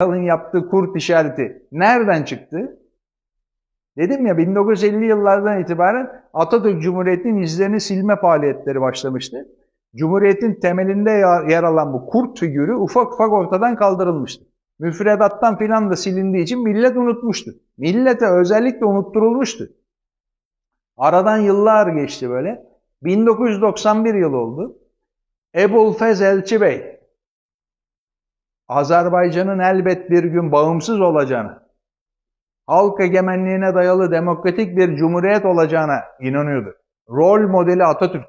Kartal'ın yaptığı kurt işareti nereden çıktı? Dedim ya 1950 yıllardan itibaren Atatürk Cumhuriyeti'nin izlerini silme faaliyetleri başlamıştı. Cumhuriyetin temelinde yer alan bu kurt figürü ufak ufak ortadan kaldırılmıştı. Müfredattan filan da silindiği için millet unutmuştu. Millete özellikle unutturulmuştu. Aradan yıllar geçti böyle. 1991 yıl oldu. Ebulfez Elçi Bey, Azerbaycan'ın elbet bir gün bağımsız olacağını, halk egemenliğine dayalı demokratik bir cumhuriyet olacağına inanıyordu. Rol modeli Atatürk.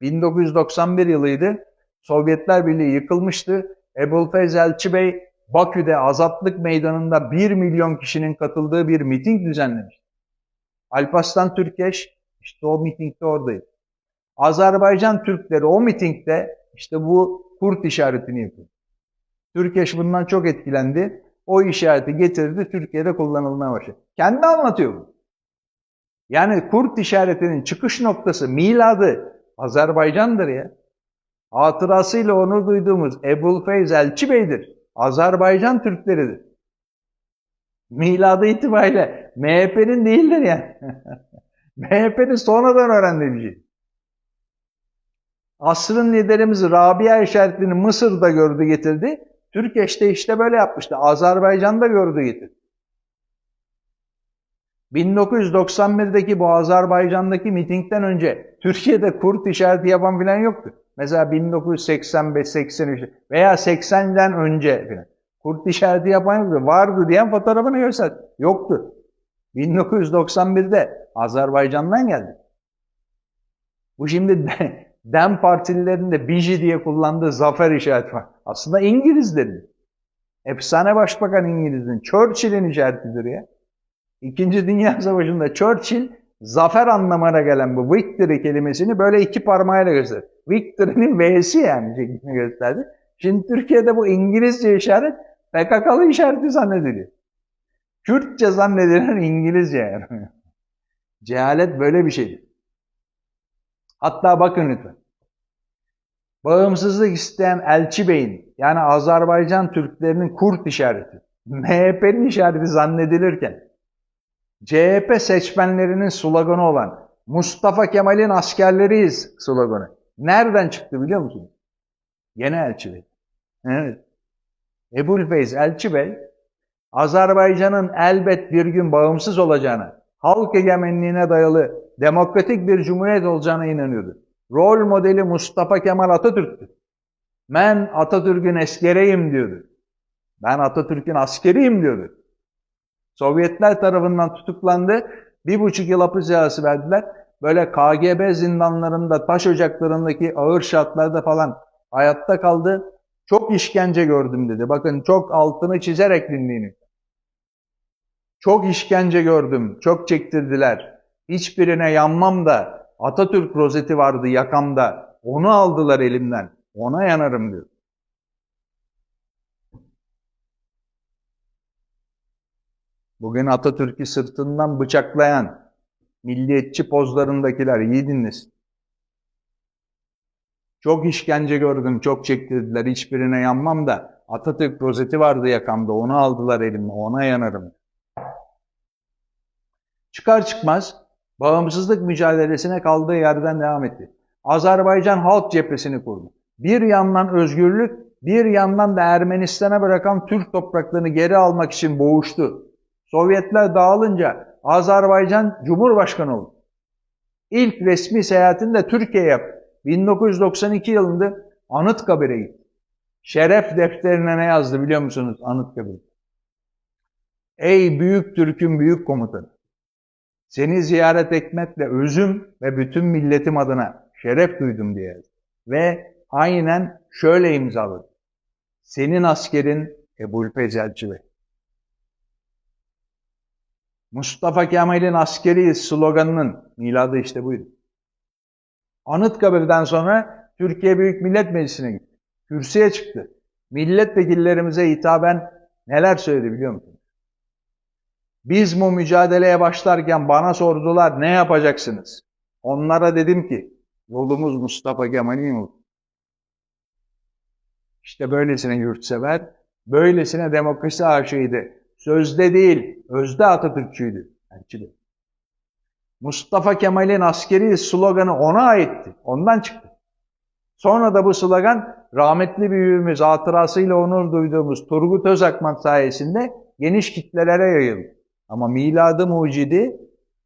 1991 yılıydı. Sovyetler Birliği yıkılmıştı. Ebulfez Elçi Bey Bakü'de Azatlık Meydanı'nda 1 milyon kişinin katıldığı bir miting düzenlemiş. Alparslan Türkeş işte o mitingde oradaydı. Azerbaycan Türkleri o mitingde işte bu kurt işaretini yapıyor. Türkeş bundan çok etkilendi. O işareti getirdi, Türkiye'de kullanılmaya başladı. Kendi anlatıyor bu. Yani kurt işaretinin çıkış noktası, miladı Azerbaycan'dır ya. Hatırasıyla onu duyduğumuz Ebul Feyz Elçi Bey'dir. Azerbaycan Türkleridir. Miladı itibariyle MHP'nin değildir yani. MHP'nin sonradan öğrendiği bir şey. Asrın liderimiz Rabia işaretini Mısır'da gördü getirdi. Türkeş'te işte böyle yapmıştı. Azerbaycan'da gördü getirdi. 1991'deki bu Azerbaycan'daki mitingden önce Türkiye'de kurt işareti yapan filan yoktu. Mesela 1985, 83 veya 80'den önce filan. Kurt işareti yapan yoktu. Vardı diyen fotoğrafını göster. Yoktu. 1991'de Azerbaycan'dan geldi. Bu şimdi Dem partililerinde Biji diye kullandığı zafer işareti var. Aslında İngilizlerin. Efsane başbakan İngiliz'in. Churchill'in işaretidir ya. İkinci Dünya Savaşı'nda Churchill zafer anlamına gelen bu victory kelimesini böyle iki parmağıyla gösterdi. Victory'nin V'si yani şeklini gösterdi. Şimdi Türkiye'de bu İngilizce işaret PKK'lı işareti zannediliyor. Kürtçe zannedilen İngilizce yani. Cehalet böyle bir şeydir. Hatta bakın lütfen. Bağımsızlık isteyen Elçi Bey'in yani Azerbaycan Türklerinin kurt işareti, MHP'nin işareti zannedilirken CHP seçmenlerinin sloganı olan Mustafa Kemal'in askerleriyiz sloganı. Nereden çıktı biliyor musunuz? Yine Elçi Bey. Evet. Ebul Feyz Elçi Bey, Azerbaycan'ın elbet bir gün bağımsız olacağını, halk egemenliğine dayalı demokratik bir cumhuriyet olacağına inanıyordu. Rol modeli Mustafa Kemal Atatürk'tü. Ben Atatürk'ün eskereyim diyordu. Ben Atatürk'ün askeriyim diyordu. Sovyetler tarafından tutuklandı. Bir buçuk yıl hapis cezası verdiler. Böyle KGB zindanlarında, taş ocaklarındaki ağır şartlarda falan hayatta kaldı. Çok işkence gördüm dedi. Bakın çok altını çizerek dinleyin. Çok işkence gördüm, çok çektirdiler. Hiçbirine yanmam da Atatürk rozeti vardı yakamda. Onu aldılar elimden. Ona yanarım diyor. Bugün Atatürk'ü sırtından bıçaklayan milliyetçi pozlarındakiler iyi dinlesin. Çok işkence gördüm, çok çektirdiler, hiçbirine yanmam da Atatürk rozeti vardı yakamda, onu aldılar elimden, ona yanarım. Çıkar çıkmaz bağımsızlık mücadelesine kaldığı yerden devam etti. Azerbaycan Halk Cephesini kurdu. Bir yandan özgürlük, bir yandan da Ermenistan'a bırakan Türk topraklarını geri almak için boğuştu. Sovyetler dağılınca Azerbaycan Cumhurbaşkanı oldu. İlk resmi seyahatini de Türkiye'ye yaptı. 1992 yılında Anıtkabir'e gitti. Şeref defterine ne yazdı biliyor musunuz Anıtkabir? Ey büyük Türk'ün büyük komutanı. Seni ziyaret etmekle özüm ve bütün milletim adına şeref duydum diye. Ve aynen şöyle imzaladı. Senin askerin Ebul Fezelci Bey. Mustafa Kemal'in askeri sloganının miladı işte buydu. Anıtkabir'den sonra Türkiye Büyük Millet Meclisi'ne gitti. Kürsüye çıktı. Milletvekillerimize hitaben neler söyledi biliyor musunuz? Biz bu mücadeleye başlarken bana sordular ne yapacaksınız? Onlara dedim ki yolumuz Mustafa Kemal'in yolu. İşte böylesine yurtsever, Böylesine demokrasi aşığıydı. Sözde değil, özde Atatürkçüydü. Elçi Bey. Mustafa Kemal'in askeri sloganı ona aitti. Ondan çıktı. Sonra da bu slogan rahmetli büyüğümüz hatırasıyla onur duyduğumuz Turgut Özakman sayesinde geniş kitlelere yayıldı. Ama miladı mucidi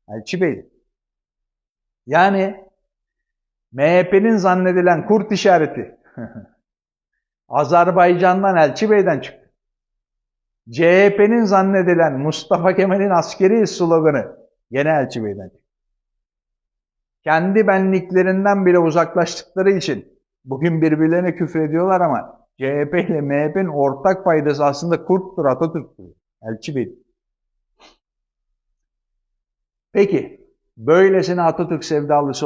Elçi Bey. Yani MHP'nin zannedilen kurt işareti Azerbaycan'dan Elçi Bey'den çıktı. CHP'nin zannedilen Mustafa Kemal'in askeri sloganı gene Elçi Bey'den çıktı. Kendi benliklerinden bile uzaklaştıkları için bugün birbirlerine küfür ediyorlar ama CHP ile MHP'nin ortak paydası aslında kurttur, Atatürk'tür. Elçi Bey. Peki, böylesine Atatürk sevdalısı